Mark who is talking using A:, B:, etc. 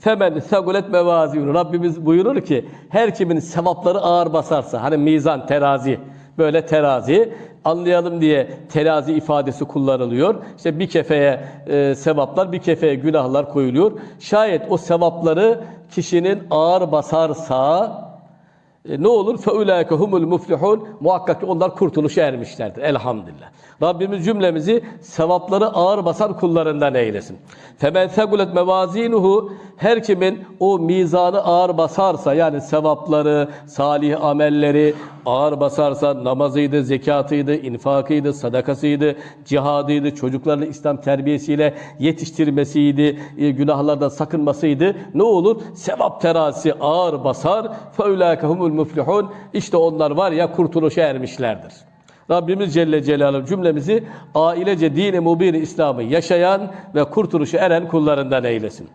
A: Femen segulet mevazinu. Rabbimiz buyurur ki her kimin sevapları ağır basarsa hani mizan terazi böyle terazi anlayalım diye terazi ifadesi kullanılıyor. İşte bir kefeye e, sevaplar, bir kefeye günahlar koyuluyor. Şayet o sevapları kişinin ağır basarsa e, ne olur? فَاُولَٰئِكَ humul muflihun Muhakkak ki onlar kurtuluşa ermişlerdir. Elhamdülillah. Rabbimiz cümlemizi sevapları ağır basan kullarından eylesin. فَمَنْ ثَقُلَتْ مَوَازِينُهُ Her kimin o mizanı ağır basarsa yani sevapları, salih amelleri ağır basarsa namazıydı, zekatıydı, infakıydı, sadakasıydı, cihadıydı, çocuklarını İslam terbiyesiyle yetiştirmesiydi, e, günahlardan sakınmasıydı. Ne olur? Sevap terazisi ağır basar. فَاُولَٰئِكَ humul muflihun İşte onlar var ya kurtuluşa ermişlerdir. Rabbimiz Celle Celaluhu cümlemizi ailece dini mubin İslam'ı yaşayan ve kurtuluşa eren kullarından eylesin.